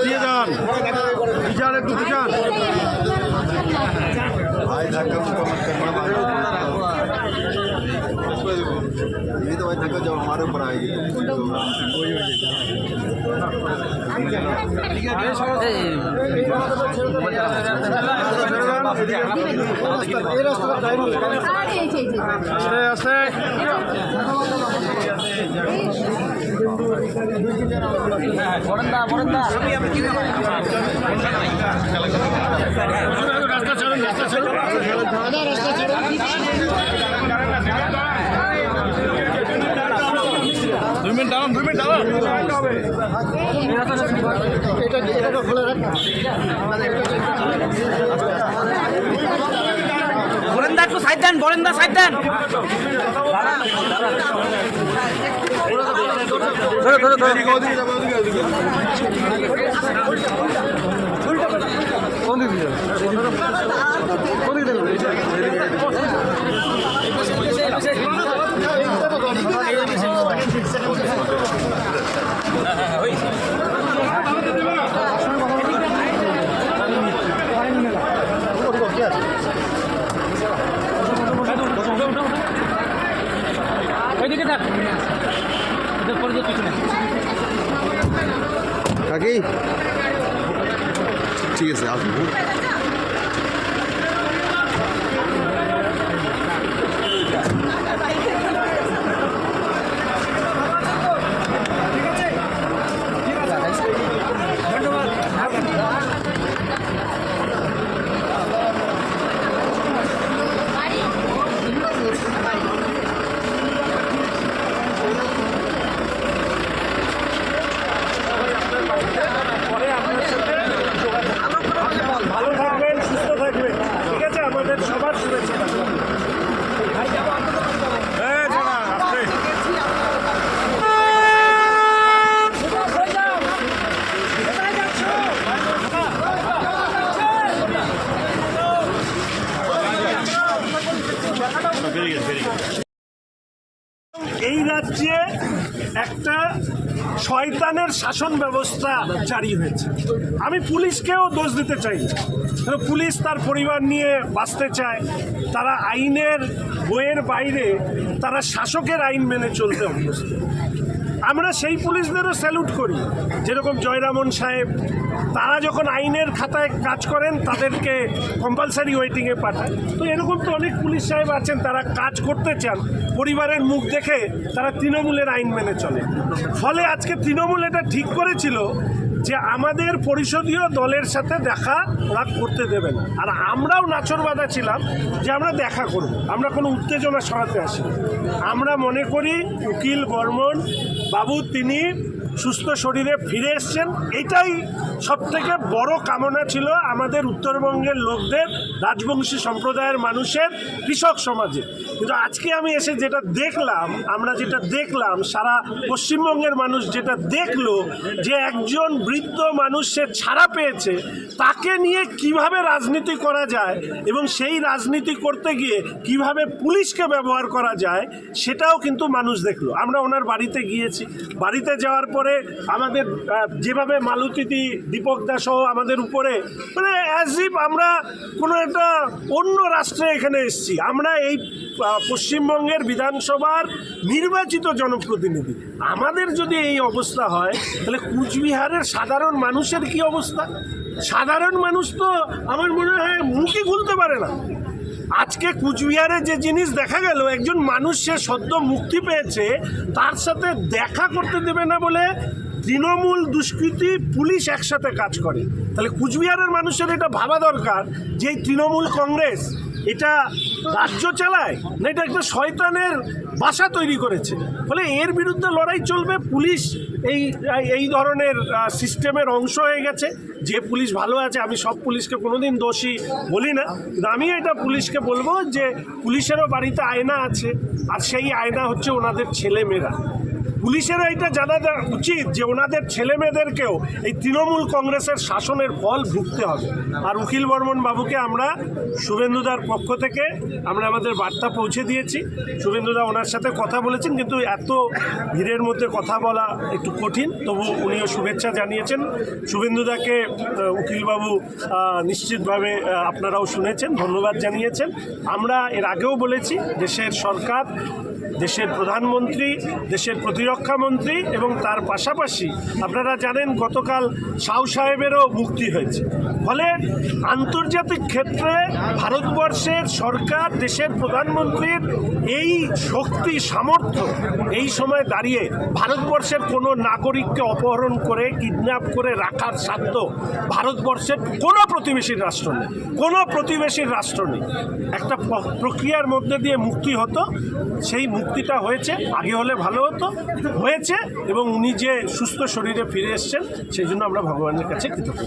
দিয়ে যান বিচার একটু বিচার भाई धक्का मुक्का मत करना भाई ये तो भाई धक्का जब हमारे ऊपर आएगी तो আরে এই যে, এই যে। আস্তে রাস্তা ছাড়ুন রাস্তা ছাড়ুন। রাস্তা ছাড়ুন দুই মিনিট দাঁড়ান দুই মিনিট দাঁড়ান। বরেন্দা একটু সাইড দেন বরেন্দা সাইড দেন। ধরো ধরো ধরো। ওইদিকে থাক ওদের পরে যে কাকি? ঠিক আছে আসব ভালো থাকবেন সুস্থ থাকবেন ঠিক আছে আমাদের সবার শুভেচ্ছা হ্যাঁ জানা আপনি এই রাজ্যে একটা শয়তানের শাসন ব্যবস্থা জারি হয়েছে। আমি পুলিশকেও দোষ দিতে চাই পুলিশ তার পরিবার নিয়ে বাঁচতে চায়, তারা আইনের বইয়ের বাইরে তারা শাসকের আইন মেনে চলতে অভ্যস্ত। আমরা সেই পুলিশদেরও স্যালুট করি। যেরকম জয়রামন সাহেব, তারা যখন আইনের খাতায় কাজ করেন, তাদেরকে কম্পালসারি ওয়েটিংয়ে পাঠায়। তো এরকম তো অনেক পুলিশ সাহেব আছেন, তারা কাজ করতে চান। পরিবারের মুখ দেখে তারা তৃণমূলের আইন মেনে চলে। ফলে আজকে তৃণমূল এটা ঠিক করেছিল যে আমাদের পরিষদীয় দলের সাথে দেখা ওরা করতে দেবে না। আর আমরাও নাচর বাঁধা ছিলাম যে আমরা দেখা করব, আমরা কোনো উত্তেজনা সরাতে আসি আমরা মনে করি উকিল বর্মন বাবু তিনি সুস্থ শরীরে ফিরে এসছেন। এটাই সব থেকে বড় কামনা ছিল আমাদের উত্তরবঙ্গের লোকদের, রাজবংশী সম্প্রদায়ের মানুষের, কৃষক সমাজে কিন্তু আজকে আমি এসে যেটা দেখলাম, আমরা যেটা দেখলাম, সারা পশ্চিমবঙ্গের মানুষ যেটা দেখল, যে একজন বৃদ্ধ মানুষ সে ছাড়া পেয়েছে, তাকে নিয়ে কীভাবে রাজনীতি করা যায় এবং সেই রাজনীতি করতে গিয়ে কীভাবে পুলিশকে ব্যবহার করা যায়, সেটাও কিন্তু মানুষ দেখল। আমরা ওনার বাড়িতে গিয়েছি। বাড়িতে যাওয়ার পরে আমাদের যেভাবে মালতীদি দীপক দাস সহ আমাদের উপরে মানে অ্যাজ ইফ আমরা কোনো একটা অন্য রাষ্ট্রে এখানে এসেছি। আমরা এই পশ্চিমবঙ্গের বিধানসভার নির্বাচিত জনপ্রতিনিধি। আমাদের যদি এই অবস্থা হয়, তাহলে কুচবিহারের সাধারণ মানুষের কি অবস্থা? সাধারণ মানুষ তো আমার মনে হয় মুখে খুলতে পারে না। আজকে কুচবিহারে যে জিনিস দেখা গেল, একজন মানুষ সে সদ্য মুক্তি পেয়েছে, তার সাথে দেখা করতে দেবে না বলে তৃণমূল দুষ্কৃতি পুলিশ একসাথে কাজ করে। তাহলে কুচবিহারের মানুষের এটা ভাবা দরকার যে তৃণমূল কংগ্রেস এটা রাজ্য চালায় না এটা একটা শয়তানের বাসা তৈরি করেছে? ফলে এর বিরুদ্ধে লড়াই চলবে, পুলিশ এই এই ধরনের সিস্টেমের অংশ হয়ে গেছে। যে পুলিশ ভালো আছে, আমি সব পুলিশকে কোনোদিন দোষী বলি না। আমি এটা পুলিশকে বলব যে পুলিশেরও বাড়িতে আয়না আছে, আর সেই আয়না হচ্ছে ওনাদের ছেলে মেয়েরা পুলিশের এটা জানা উচিত যে ওনাদের ছেলে মেয়েদেরকেও এই তৃণমূল কংগ্রেসের শাসনের ফল ভুগতে হবে। আর উকিল বর্মন বাবুকে আমরা শুভেন্দুদার পক্ষ থেকে আমরা আমাদের বার্তা পৌঁছে দিয়েছি। শুভেন্দুদা ওনার সাথে কথা বলেছেন, কিন্তু এত ভিড়ের মধ্যে কথা বলা একটু কঠিন। তবু উনিও শুভেচ্ছা জানিয়েছেন। শুভেন্দুদাকে উকিলবাবু নিশ্চিতভাবে আপনারাও শুনেছেন, ধন্যবাদ জানিয়েছেন। আমরা এর আগেও বলেছি, দেশের সরকার দেশের প্রধানমন্ত্রী, দেশের প্রতিরক্ষা মন্ত্রী এবং তার পাশাপাশি আপনারা জানেন গতকাল সাউ সাহেবেরও মুক্তি হয়েছে। ফলে আন্তর্জাতিক ক্ষেত্রে ভারতবর্ষের সরকার, দেশের প্রধানমন্ত্রীর এই শক্তি, সামর্থ্য এই সময় দাঁড়িয়ে ভারতবর্ষের কোনো নাগরিককে অপহরণ করে, কিডন্যাপ করে রাখার সাধ্য ভারতবর্ষের কোনো প্রতিবেশী রাষ্ট্র নেই। কোনো প্রতিবেশীর রাষ্ট্র নেই। একটা প্রক্রিয়ার মধ্যে দিয়ে মুক্তি হতো। সেই মুক্তিটা হয়েছে, আগে হলে ভালো হতো, হয়েছে এবং উনি যে সুস্থ শরীরে ফিরে এসছেন, সেই জন্য আমরা ভগবানের কাছে কৃতজ্ঞ।